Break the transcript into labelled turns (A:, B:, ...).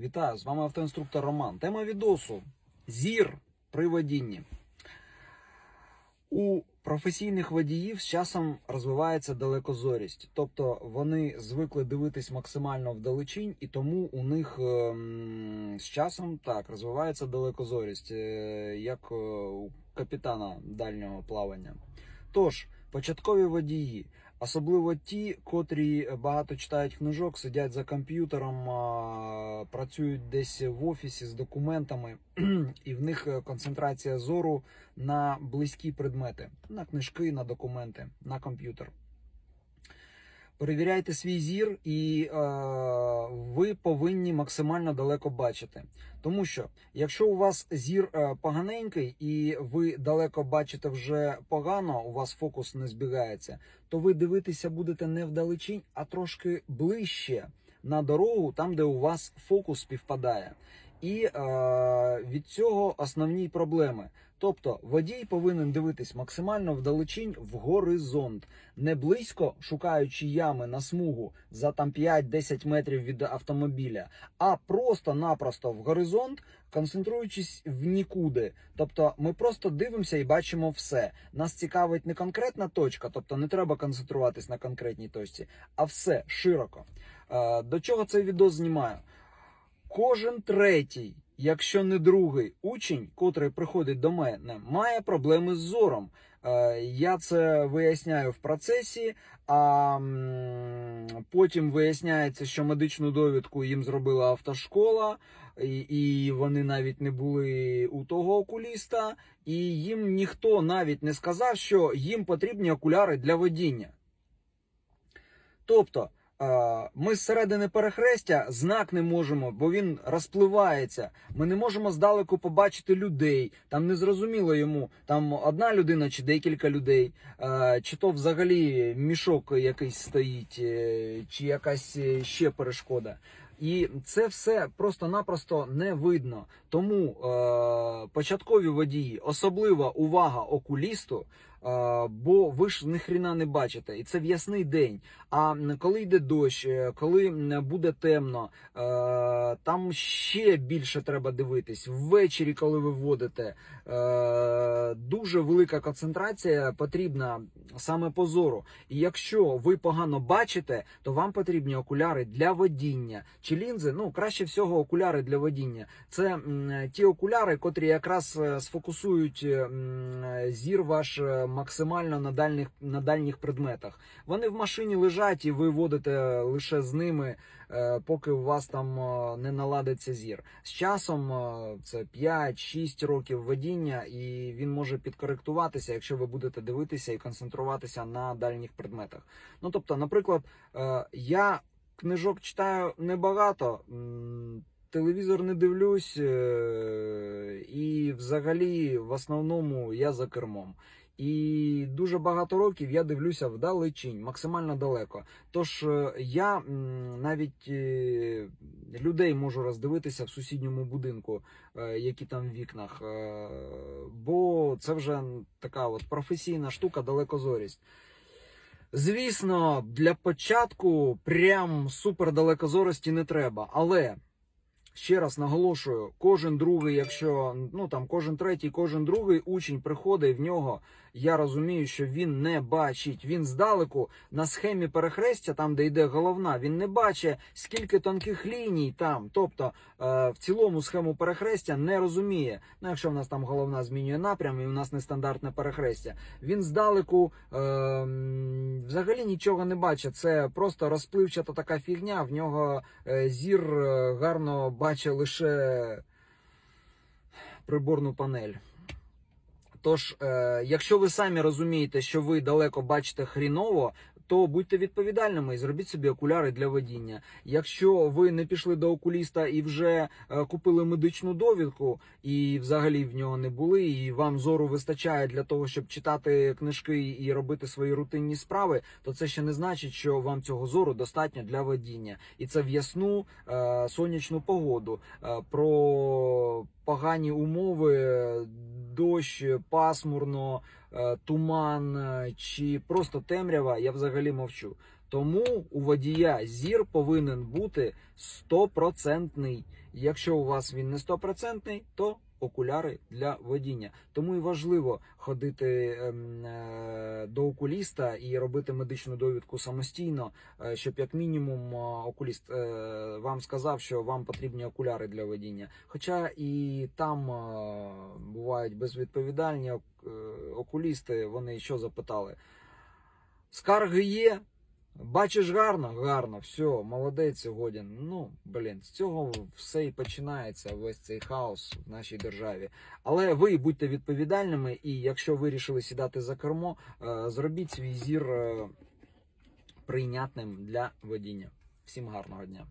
A: Вітаю, з вами автоінструктор Роман. Тема відосу зір при водінні. У професійних водіїв з часом розвивається далекозорість, тобто вони звикли дивитись максимально вдалечінь, і тому у них ем, з часом так розвивається далекозорість, е, як е, у капітана дальнього плавання. Тож, початкові водії, особливо ті, котрі багато читають книжок, сидять за комп'ютером, працюють десь в офісі з документами, і в них е, концентрація зору на близькі предмети, на книжки, на документи, на комп'ютер. Перевіряйте свій зір, і е, ви повинні максимально далеко бачити. Тому що якщо у вас зір е, поганенький і ви далеко бачите вже погано, у вас фокус не збігається, то ви дивитися будете не вдалечінь, а трошки ближче на дорогу, там де у вас фокус співпадає. І е, від цього основні проблеми. Тобто водій повинен дивитись максимально вдалечінь в горизонт, не близько шукаючи ями на смугу за там 5-10 метрів від автомобіля, а просто-напросто в горизонт, концентруючись в нікуди. Тобто ми просто дивимося і бачимо все. Нас цікавить не конкретна точка, тобто не треба концентруватись на конкретній точці, а все широко. Е, До чого цей відео знімаю? Кожен третій, якщо не другий учень, котрий приходить до мене, має проблеми з зором. Е, Я це виясняю в процесі, а потім виясняється, що медичну довідку їм зробила автошкола, і, і вони навіть не були у того окуліста, і їм ніхто навіть не сказав, що їм потрібні окуляри для водіння. Тобто. Ми зсередини перехрестя знак не можемо, бо він розпливається. Ми не можемо здалеку побачити людей. Там не зрозуміло йому, там одна людина чи декілька людей, чи то взагалі мішок якийсь стоїть, е, чи якась е, ще перешкода. І це все просто-напросто не видно. Тому е, початкові водії, особлива увага окулісту. Бо ви ж ніхрена не бачите, і це в ясний день. А коли йде дощ, е, коли буде темно, е, там ще більше треба дивитись. Ввечері, коли ви водите, е, дуже велика концентрація потрібна саме по зору. І якщо ви погано бачите, то вам потрібні окуляри для водіння. Чи лінзи, ну краще всього окуляри для водіння. Це ті окуляри, котрі якраз сфокусують зір ваш максимально на дальніх на дальніх предметах. Вони в машині лежать, і ви водите лише з ними, е, поки у вас там е, не наладиться зір. З часом е, це 5-6 років водіння, і він може підкоректуватися, якщо ви будете дивитися і концентруватися на дальніх предметах. Ну тобто, наприклад, я книжок читаю небагато. Телевізор не дивлюсь, і взагалі в основному я за кермом. І дуже багато років я дивлюся вдалечінь, максимально далеко. Тож е, я навіть е, людей можу роздивитися в сусідньому будинку, е, які там в вікнах. Бо це вже така от професійна штука, далекозорість. Звісно, для початку прям супер далекозорості не треба, але ще раз наголошую: кожен другий, якщо ну там кожен третій, кожен другий учень приходить в нього. Я розумію, що він не бачить. Він здалеку на схемі перехрестя, там де йде головна, він не бачить скільки тонких ліній там. Тобто е, в цілому схему перехрестя не розуміє. Ну, якщо в нас там головна змінює напрям, і у нас нестандартне перехрестя, він здалеку е, взагалі нічого не бачить. Це просто розпливчата така фігня. В нього е, зір гарно бачить лише приборну панель. Тож, е, якщо ви самі розумієте, що ви далеко бачите хріново, то будьте відповідальними і зробіть собі окуляри для водіння. Якщо ви не пішли до окуліста і вже е, купили медичну довідку, і взагалі в нього не були, і вам зору вистачає для того, щоб читати книжки і робити свої рутинні справи, то це ще не значить, що вам цього зору достатньо для водіння. І це в ясну е, сонячну погоду. Е, про погані умови, дощ, пасмурно, туман чи просто темрява, я взагалі мовчу. Тому у водія зір повинен бути стопроцентний. Якщо у вас він не стопроцентний, то окуляри для водіння. Тому і важливо ходити ем, е, до окуліста і робити медичну довідку самостійно, е, щоб як мінімум е, окуліст е, вам сказав, що вам потрібні окуляри для водіння. Хоча і там е, бувають безвідповідальні е, окулісти, вони що запитали? Скарги є. Бачиш гарно, гарно, все, молодець сьогодні. Ну, блін, з цього все і починається весь цей хаос в нашій державі. Але ви будьте відповідальними, і якщо вирішили сідати за кермо, е, зробіть свій зір е, прийнятним для водіння. Всім гарного дня.